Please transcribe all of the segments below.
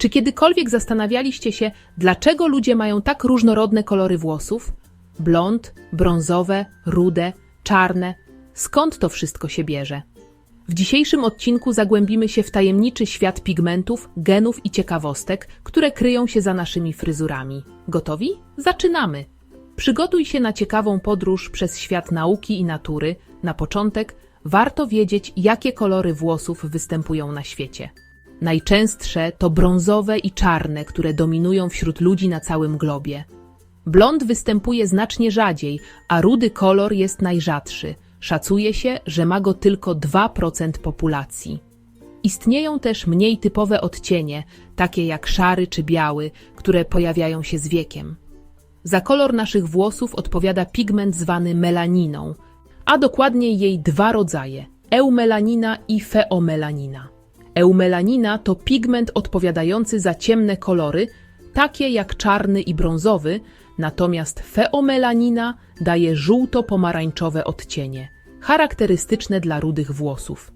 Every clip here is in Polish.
Czy kiedykolwiek zastanawialiście się, dlaczego ludzie mają tak różnorodne kolory włosów? Blond, brązowe, rude, czarne. Skąd to wszystko się bierze? W dzisiejszym odcinku zagłębimy się w tajemniczy świat pigmentów, genów i ciekawostek, które kryją się za naszymi fryzurami. Gotowi? Zaczynamy! Przygotuj się na ciekawą podróż przez świat nauki i natury. Na początek warto wiedzieć, jakie kolory włosów występują na świecie. Najczęstsze to brązowe i czarne, które dominują wśród ludzi na całym globie. Blond występuje znacznie rzadziej, a rudy kolor jest najrzadszy. Szacuje się, że ma go tylko 2% populacji. Istnieją też mniej typowe odcienie, takie jak szary czy biały, które pojawiają się z wiekiem. Za kolor naszych włosów odpowiada pigment zwany melaniną, a dokładniej jej dwa rodzaje eumelanina i feomelanina. Eumelanina to pigment odpowiadający za ciemne kolory, takie jak czarny i brązowy, natomiast feomelanina daje żółto-pomarańczowe odcienie, charakterystyczne dla rudych włosów.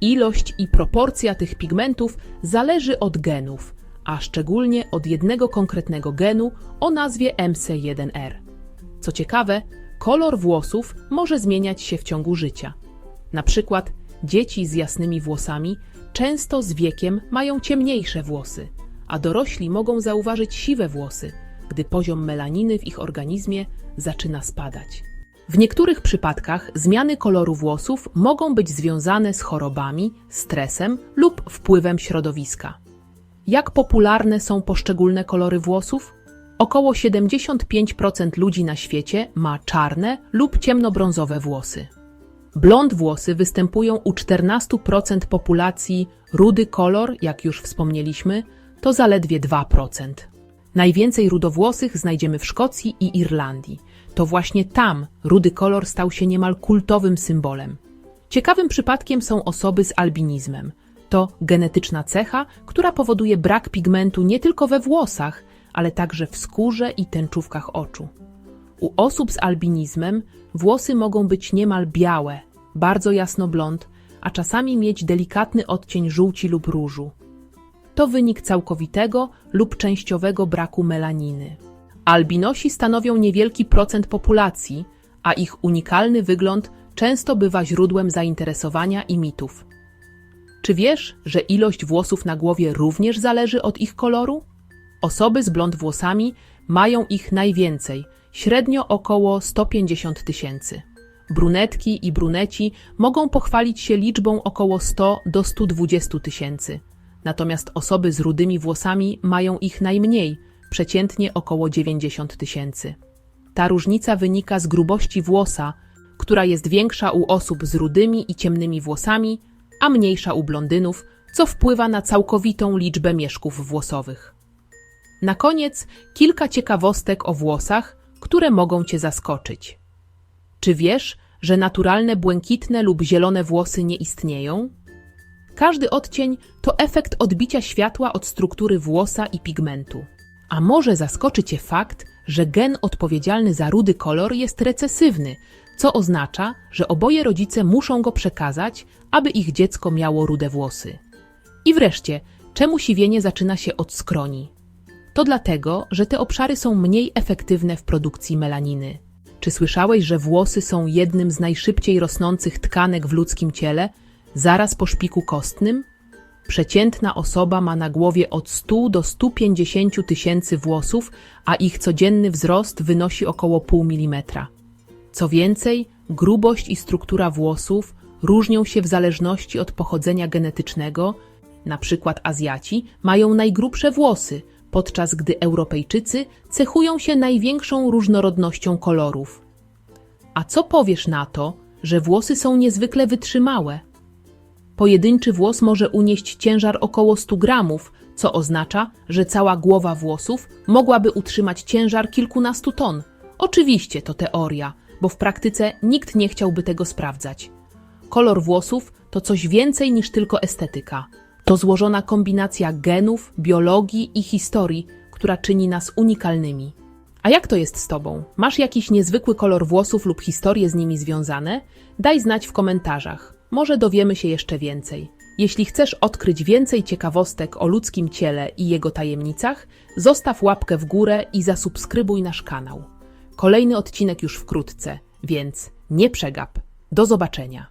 Ilość i proporcja tych pigmentów zależy od genów, a szczególnie od jednego konkretnego genu o nazwie MC1R. Co ciekawe, kolor włosów może zmieniać się w ciągu życia. Na przykład dzieci z jasnymi włosami często z wiekiem mają ciemniejsze włosy, a dorośli mogą zauważyć siwe włosy, gdy poziom melaniny w ich organizmie zaczyna spadać. W niektórych przypadkach zmiany koloru włosów mogą być związane z chorobami, stresem lub wpływem środowiska. Jak popularne są poszczególne kolory włosów? Około 75% ludzi na świecie ma czarne lub ciemnobrązowe włosy. Blond włosy występują u 14% populacji, rudy kolor, jak już wspomnieliśmy, to zaledwie 2%. Najwięcej rudowłosych znajdziemy w Szkocji i Irlandii. To właśnie tam rudy kolor stał się niemal kultowym symbolem. Ciekawym przypadkiem są osoby z albinizmem. To genetyczna cecha, która powoduje brak pigmentu nie tylko we włosach, ale także w skórze i tęczówkach oczu. U osób z albinizmem włosy mogą być niemal białe, bardzo jasno blond, a czasami mieć delikatny odcień żółci lub różu. To wynik całkowitego lub częściowego braku melaniny. Albinosi stanowią niewielki procent populacji, a ich unikalny wygląd często bywa źródłem zainteresowania i mitów. Czy wiesz, że ilość włosów na głowie również zależy od ich koloru? Osoby z blond włosami mają ich najwięcej, średnio około 150 tysięcy. Brunetki i bruneci mogą pochwalić się liczbą około 100 do 120 tysięcy. Natomiast osoby z rudymi włosami mają ich najmniej, przeciętnie około 90 tysięcy. Ta różnica wynika z grubości włosa, która jest większa u osób z rudymi i ciemnymi włosami, a mniejsza u blondynów, co wpływa na całkowitą liczbę mieszków włosowych. Na koniec kilka ciekawostek o włosach, które mogą Cię zaskoczyć. Czy wiesz, że naturalne błękitne lub zielone włosy nie istnieją? Każdy odcień to efekt odbicia światła od struktury włosa i pigmentu. A może zaskoczy Cię fakt, że gen odpowiedzialny za rudy kolor jest recesywny, co oznacza, że oboje rodzice muszą go przekazać, aby ich dziecko miało rude włosy. I wreszcie, czemu siwienie zaczyna się od skroni? To dlatego, że te obszary są mniej efektywne w produkcji melaniny. Czy słyszałeś, że włosy są jednym z najszybciej rosnących tkanek w ludzkim ciele, zaraz po szpiku kostnym? Przeciętna osoba ma na głowie od 100 do 150 tysięcy włosów, a ich codzienny wzrost wynosi około pół milimetra. Co więcej, grubość i struktura włosów różnią się w zależności od pochodzenia genetycznego. Na przykład Azjaci mają najgrubsze włosy, podczas gdy Europejczycy cechują się największą różnorodnością kolorów. A co powiesz na to, że włosy są niezwykle wytrzymałe? Pojedynczy włos może unieść ciężar około 100 gramów, co oznacza, że cała głowa włosów mogłaby utrzymać ciężar kilkunastu ton. Oczywiście to teoria, bo w praktyce nikt nie chciałby tego sprawdzać. Kolor włosów to coś więcej niż tylko estetyka. To złożona kombinacja genów, biologii i historii, która czyni nas unikalnymi. A jak to jest z Tobą? Masz jakiś niezwykły kolor włosów lub historie z nimi związane? Daj znać w komentarzach. Może dowiemy się jeszcze więcej. Jeśli chcesz odkryć więcej ciekawostek o ludzkim ciele i jego tajemnicach, zostaw łapkę w górę i zasubskrybuj nasz kanał. Kolejny odcinek już wkrótce, więc nie przegap. Do zobaczenia.